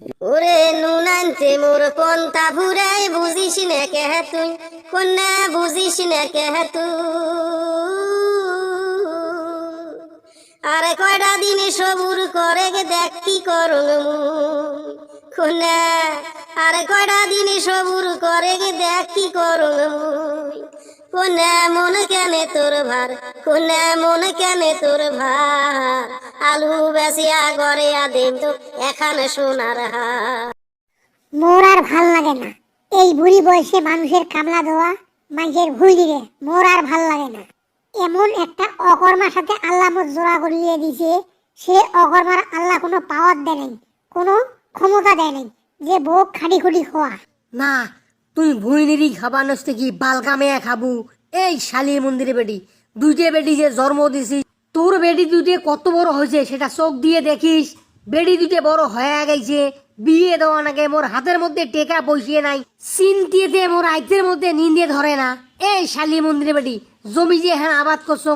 ওরে নুন আনতে মোর পন্তা ফুরাই বুঝিস না কে তুই? কন্যা, বুঝিস না কে তুই? আরে কয়টা দিন সবুর করে গে, দেখ কি করুন কন্যা, আরে কয়টা দিন সবুর করে গে, দেখ কি করুন কোনে মন কেনে তোর ভার কোনে মন কেনে তোর ভার। আলু বেসিয়া গড়ে আদিন তো এখানে সোনার হার। মোর আর ভালো লাগে না। এই বুড়ি বয়সে মানুষের কামলা দেওয়া মানুষের ভুলি রে মোর আর ভালো লাগে না। এমন একটা অকর্মার সাথে আল্লাহ মোর জোড়া করিয়ে দিছে সে অকর্মার আল্লাহ কোনো পাওয়ার দেয় নাই কোনো ক্ষমতা দেয় নাই যে বউ খাটি খুটি খোয়া। না তুই ভুইনিরি খাবার নষ্ট কি বালকামে খাবু? এই শালির মন্দিরে বেটি, দুইটে বেটি যে জন্ম দিছিস, তোর বেটি দুইটে কত বড় হয়েছে সেটা চোখ দিয়ে দেখিস। বেটি দুইটে বড় হয়ে গেছে, বিয়ে দেওয়া নাকি মোর হাতের মধ্যে টেকা বসিয়ে নাই, চিন্তিতে মোর আইতের মধ্যে নিন্দে ধরে না। এই শালি মন্দিরে বেটি, জমি যে হ্যাঁ আবাদ করছ,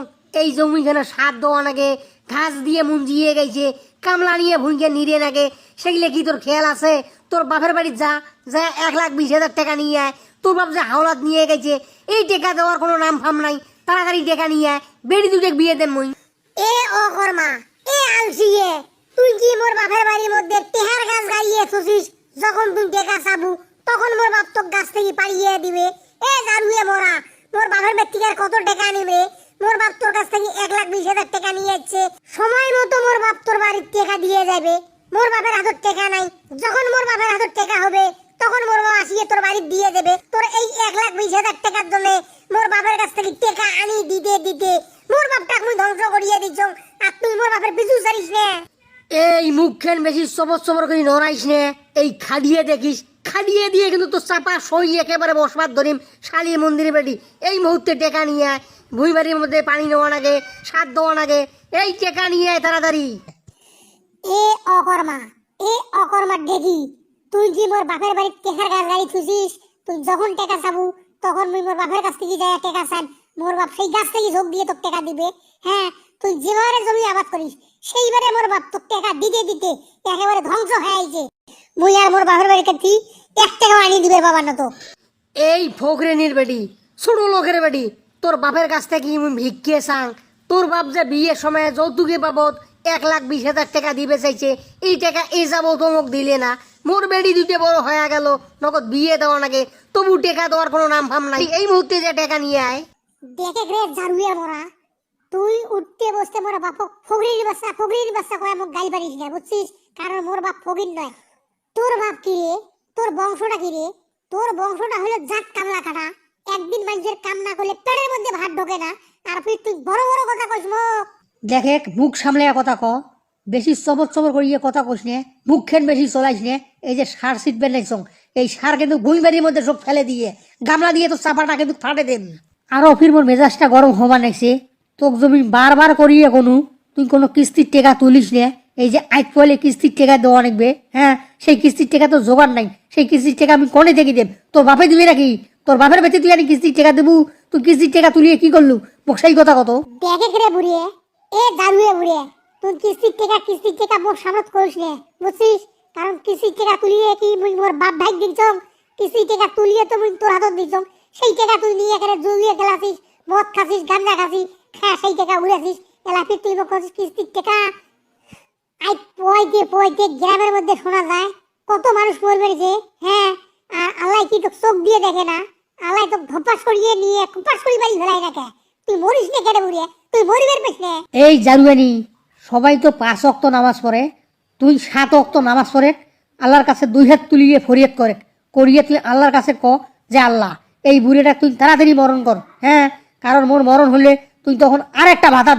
এই জমি যেন সার দেওয়া নাগে ঘাস দিয়ে মুঞ্জিয়ে গেছে কামলা নিয়ে ভুঁইকে নিরে নাগে। সেগুলো কি তোর খেয়াল আছে? তোর বাপের বাড়ি যা যা এক লাখ বিশ হাজার টাকা নিয়ে আয়। তোর বাপ যে হাওলাত নিয়ে গেছে, এই টাকা দেওয়ার কোনো নাম ফাম নাই। তাড়াতাড়ি টাকা নিয়ে আয়। বেড়ি দুটো বিয়ে দেন মই। এ অকর্মা এ আলসিয়ে। তুই কি মোর বাপের বাড়ির মধ্যে টেহার গাছ গাইয়ে থুসিস? যখন তুই টেকা চাবু, তখন মোর বাপ তোর গাছ থেকে পাড়িয়ে দিবে। এ জারুয়ে মোরা, মোর বাপের ব্যক্তিকার কত টেকা নিবে? মোর বাপ তোর কাছ থেকে এক লাখ বিশ হাজার টাকা নিয়ে যাচ্ছে। সময় মতো মোর বাপ তোর বাড়ির টাকা দিয়ে যাবে। মোর বাপের হাতের টাকা নাই। যখন মোর বাপের হাতের টাকা হবে, তখন মোর বাবা আসিয়ে তোর বাড়ি দিয়ে দেবে। তোর এই এক লাখ বিশ হাজার টাকার জন্য মোর বাপের কাছ থেকে টাকা আনি, দিতে দিতে। মোর বাপটা আমি ধ্বংস করিয়ে দিচ্ছ আর তুই মোর বাপের পিছু সারিস না। এই মুখখান বেশি সবর সবর করে নড়াইস নে। এই খাদিয়ে দেখিস। খাদিয়ে দিয়ে কিন্তু তোর চাপা সই একেবারে বসবার ধরিম। শালি মন্দিরে বেটি এই মুহূর্তে টেকা নিয়ে আয় ভুই বাড়ির মধ্যে পানি নেওয়া লাগে সার দেওয়া লাগে এই টেকা নিয়ে তাড়াতাড়ি। এ অকর্মা এ অকর্মা দেখি তুই যে মোর বাপের বাড়ির টেকার গাছ গাড়ি থুসিস তুই যখন টেকা চাবু তখন মুই মোর বাপের কাছ থেকে যাই টেকা চান মোর বাপ সেই গাছ থেকে ঝোঁক দিয়ে তোর টেকা দিবে। হ্যাঁ তুই যেবারে জমি আবাদ করিস সেইবারে মোর বাপ তোর টেকা দিতে দিতে একেবারে ধ্বংস হয়ে আইছে। মুই আর মোর বাপের বাড়িতে তুই এক টাকাও আনি দিবে বাবা না তো এই ফোকরেনির বেটি ছোট লোকের বেটি তোর বাপের কাছ থেকে ভিক্ষে চাং। তোর বাপ যে বিয়ের সময় যৌতুকে বাবদ এক লাখ বিশ হাজার টাকা দিবে চাইছে, এই টাকা এই যাব তোমক দিলে না। মোর বেটি দুটো বড় হয়ে গেল, নগদ বিয়ে দেওয়া নাকি তবু টাকা দেওয়ার কোনো নাম ফাম নাই। এই মুহূর্তে যে টাকা নিয়ে আয়। দেখে রে জারুয়া মোরা। তুই উঠতে বসতে মোর বাপ ফগরির বাচ্চা ফগরির বাচ্চা কয় মোক গাল পারিস না, বুঝছিস? কারণ মোর বাপ ফগির নয়। তোর বাপ কি রে? তোর বংশটা কি রে? তোর বংশটা হলো জাত কামলা কাটা। একদিন মানুষের কাম না করলে পেটের মধ্যে ভাত ঢোকে না। আর তুই বড় বড় কথা দেখে মুখ সামলে কথা ক। বেশি করিয়ে কথা কইস নে। মুখখান বেশি চলাইস নে। এই যে সার এই সার কিন্তু মধ্যে সব ফেলে দিয়ে, গামলা দিয়ে তো চাপাটা কিন্তু ফাটে দেন। মেজাজটা গরম হবা নাইছে। তোক জমি বারবার করিয়ে কোনো, তুই কোনো কিস্তির টেকা তুলিস নে। এই যে আইট পয়লে কিস্তির টেকা দেওয়া লাগবে হ্যাঁ? সেই কিস্তির টেকা তো জোগাড় নাই। সেই কিস্তির টেকা আমি কোনে থেকে দেব? তোর বাপে দিবি নাকি? তোর বাপের বেঁচে তুই আনি কিস্তির টেকা দেবু তুই কিস্তির টেকা তুলিয়ে কি করলু? মোক সেই কথা কত? দেখে বুড়িয়ে, এ বুড়িয়ে তুই কিস্তির টাকা কিস্তির টাকা মোর সামত করিস বুঝছিস? কারণ কিস্তির টাকা তুলিয়ে কি মুই মোর বাপ ভাই কিস্তির তুলিয়ে তো মুই তোর হাতত দিছ সেই টাকা তুই নিয়ে এখানে জুগিয়ে গেলাছিস, মদ খাসিস গাঞ্জা খাসিস, খা, সেই টাকা উড়াছিস তুই মোক কিস্তির টাকা। আই পয়তে পয়তে গ্রামের মধ্যে শোনা যায়, কত মানুষ মরবে যে হ্যাঁ? আল্লাহ কি তো চোখ দিয়ে দেখে না? আল্লাহ তো ধপাস করিয়ে নিয়ে কুপাস করি বাড়ি ফেলাই রাখে তুই মরিস না কেটে বুড়িয়ে তুই মরিবের পেছনে এই জারুয়ানি সবাই তো পাঁচ অক্ত নামাজ পড়ে, তুই সাত অক্ত নামাজ পড়ে, আল্লাহর কাছে দুই হাত তুলিয়ে ফরিয়াদ করে। করিয়ে তুই আল্লাহর কাছে ক যে আল্লাহ, এই বুড়িটা তুই তাড়াতাড়ি মরণ কর। হ্যাঁ কারণ মোর মরণ হলে তুই তখন আর একটা ভাতার